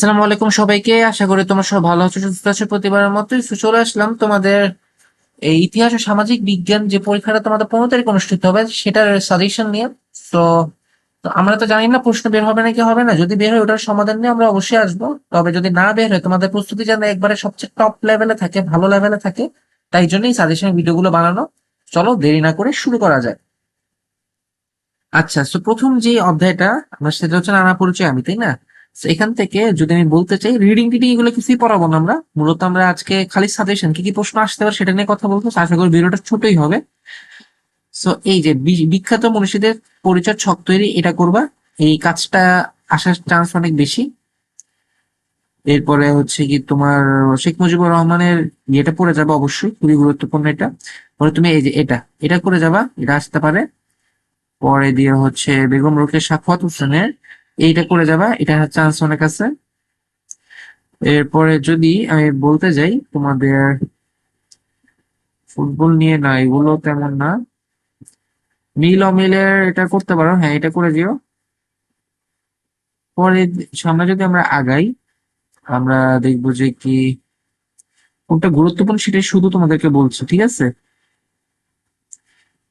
আসসালামু আলাইকুম সবাইকে। আশা করি তোমরা সব ভালো আছো, সুস্থ আছো। প্রতিবারের মতোই চলে আসলাম তোমাদের এই ইতিহাস ও সামাজিক বিজ্ঞান যে পরীক্ষাটা তোমাদের পনেরো তারিখ অনুষ্ঠিত হবে, সেটার সাজেশন নিয়ে। তো আমরা তো জানি না প্রশ্ন বের হবে নাকি হবে না। যদি বের হয় ওটার সমাধান নিয়ে আমরা অবশ্যই আসব। তবে যদি না বের হয়, তোমাদের প্রস্তুতি যেন একবারে সবচেয়ে টপ লেভেলে থাকে, ভালো লেভেলে থাকে, তাই জন্যই সাজেশন ভিডিওগুলো বানানো। চলো দেরি না করে শুরু করা যায় আচ্ছা তো প্রথম যে অধ্যায়টা, আমরা সেটা হচ্ছে নানা পরিচয় আমি, তাই না? এখান থেকে যদি আমি বলতে চাই রিডিং টিডিং এগুলো কিছুই পড়াবো না আমরা। মূলত আমরা আজকে খালি সাজেশন কি কি প্রশ্ন আসতে পারে সেটা নিয়ে কথা বলব। আশা করি ভিডিওটা ছোটই হবে। সো এই যে বিখ্যাত মনীষীদের পরিচয়, ছক তৈরি, এটা করবা। এই কাজটা আসার চান্স অনেক বেশি। এরপরে হচ্ছে কি তোমার শেখ মুজিবুর রহমানের ইয়েটা পড়ে যাবে অবশ্যই, খুবই গুরুত্বপূর্ণ এটা। পরে তুমি এই যে এটা এটা করে যাবা, এটা আসতে পারে। পরে দিয়ে হচ্ছে বেগম রোকেয়া সাখাওয়াত হোসেনের এইটা করে যাবা, এটা চান্স অনেক আছে। এরপরে যদি আমি বলতে যাই, তোমাদের ফুটবল নিয়ে না, এগুলো তেমন না। মিল অমিলের এটা করতে পারো হ্যাঁ এটা করে দিও। পরে সামনে যদি আমরা আগাই, আমরা দেখব যে কি কোনটা গুরুত্বপূর্ণ সেটাই শুধু তোমাদেরকে বলছি, ঠিক আছে?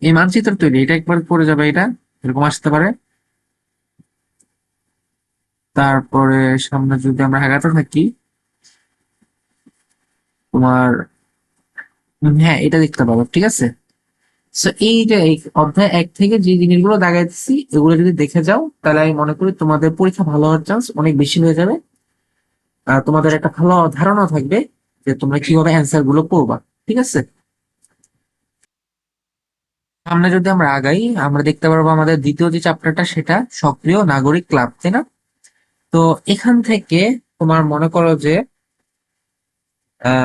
এই মানচিত্র তৈরি, এটা একবার করে যাবে এটা, এরকম আসতে পারে। তারপরে সামনে যদি আমরা আগাতে থাকি, তোমার হ্যাঁ এটা দেখতে পাবো, ঠিক আছে? তো এই যে এই অধ্যায় এক থেকে যে জিনিসগুলো দাগাইতেছি, এগুলো যদি দেখে যাও, তাহলে আমি মনে করি তোমাদের পরীক্ষা ভালো হওয়ার চান্স অনেক বেশি হয়ে যাবে। আর তোমাদের একটা ভালো ধারণা থাকবে যে তোমরা কীভাবে অ্যান্সারগুলো করবা, ঠিক আছে? সামনে যদি আমরা আগাই, আমরা দেখতে পারব আমাদের দ্বিতীয় যে চ্যাপ্টারটা সেটা সক্রিয় নাগরিক ক্লাব তাই না? তো এখান থেকে তোমার মনে করো যে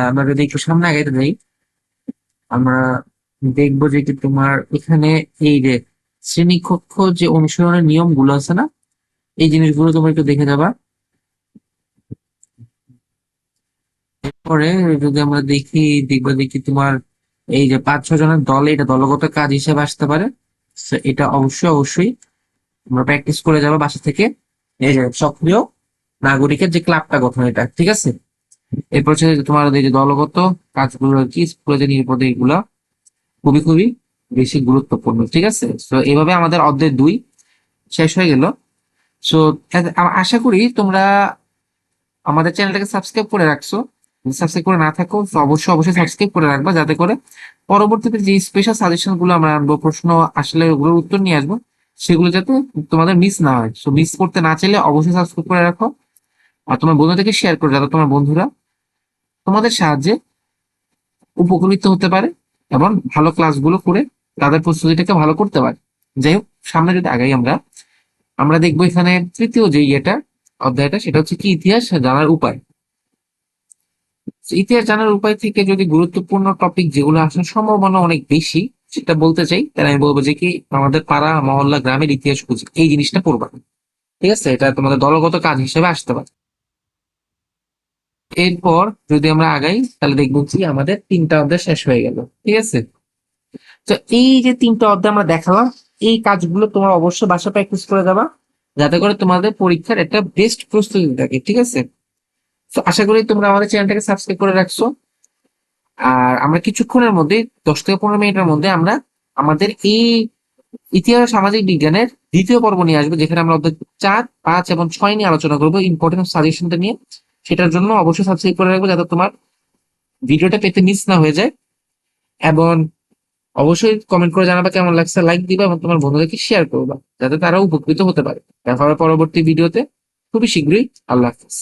আমরা যদি একটু সামনে আগাইতে যাই, আমরা দেখব যে তোমার এখানে এই যে শ্রেণীকক্ষ যে অনুসরণের নিয়মগুলো আছে না, এই জিনিসগুলো তোমরা একটু দেখে যাবা। এরপরে যদি আমরা দেখি, দেখব দেখি তোমার এই যে পাঁচ ছ জনের দলে এটা দলগত কাজ হিসেবে আসতে পারে। এটা অবশ্যই অবশ্যই আমরা প্র্যাকটিস করে যাব বাসা থেকে। সক্রিয় নাগরিকের যে ক্লাবটা গঠন এটা, ঠিক আছে? এরপর হচ্ছে তোমার এই যে দলগত কাজগুলো কি, স্কুলে যে নিরাপদ খুবই খুবই বেশি গুরুত্বপূর্ণ, ঠিক আছে? তো এইভাবে আমাদের অধ্যায় দুই শেষ হয়ে গেল। সো আশা করি তোমরা আমাদের চ্যানেলটাকে সাবস্ক্রাইব করে রাখছো। সাবস্ক্রাইব করে না থাকো অবশ্যই অবশ্যই সাবস্ক্রাইব করে রাখবা, যাতে করে পরবর্তীতে যে স্পেশাল সাজেশনগুলো আমরা আনব, প্রশ্ন আসলে ওগুলোর উত্তর নিয়ে আসব সেগুলো যাতে তোমাদের মিস না হয়। সো মিস করতে না চাইলে অবশ্যই সাবস্ক্রাইব করে রাখো। আর তোমার বন্ধুদেরকে শেয়ার করে যাতে তোমার বন্ধুরা। তোমাদের সাহায্যে উপকৃত হতে পারে এবং ভালো ক্লাসগুলো করে তাদের প্রস্তুতিটাকে ভালো করতে পারে। যাই হোক, সামনে যদি আগাই আমরা আমরা দেখব এখানে তৃতীয় যে ইয়েটা, অধ্যায়টা, সেটা হচ্ছে কি ইতিহাস জানার উপায়। ইতিহাস জানার উপায় থেকে যদি গুরুত্বপূর্ণ টপিক যেগুলো আসার সম্ভাবনা অনেক বেশি সেটা বলতে চাই, তাহলে আমি বলব যে কি, আমাদের পাড়া, মহল্লা, গ্রামের ইতিহাস খুঁজি এই জিনিসটা পড়বা। ঠিক আছে? এটা তোমাদের দলগত কাজ হিসেবে আসতে পারে। এরপর যদি আমরা আগাই, তাহলে দেখব কি, আমাদের তিনটা অধ্যায় শেষ হয়ে গেল। ঠিক আছে? তো এই যে তিনটা অধ্যায় আমরা দেখালাম, এই কাজগুলো তোমরা অবশ্যই বাসা প্র্যাকটিস করে যাবা, যাতে করে তোমাদের পরীক্ষার একটা বেস্ট প্রস্তুতি থাকে। ঠিক আছে? তো আশা করি তোমরা আমাদের চ্যানেলটাকে সাবস্ক্রাইব করে রাখছো। আর আমরা কিছুক্ষণের মধ্যে, দশ থেকে পনেরো মিনিটের মধ্যে আমরা আমাদের এই ইতিহাস সামাজিক বিজ্ঞানের দ্বিতীয় পর্ব নিয়ে আসব, যেখানে আমরা অধ্যায় চার, পাঁচ এবং ছয় নিয়ে আলোচনা করব। ইম্পর্টেন্ট সাজেশনটা নিয়ে। সেটার জন্য অবশ্যই সাবস্ক্রাইব করে রাখব যাতে তোমার ভিডিওটা পেতে মিস না হয়ে যায়। এবং অবশ্যই কমেন্ট করে জানাবা কেমন লাগছে লাইক দিবা এবং তোমার বন্ধুদেরকে শেয়ার করবা, যাতে তারা উপকৃত হতে পারে। দেখা হবে পরবর্তী ভিডিওতে। খুবই শীঘ্রই। আল্লাহ হাফিজ।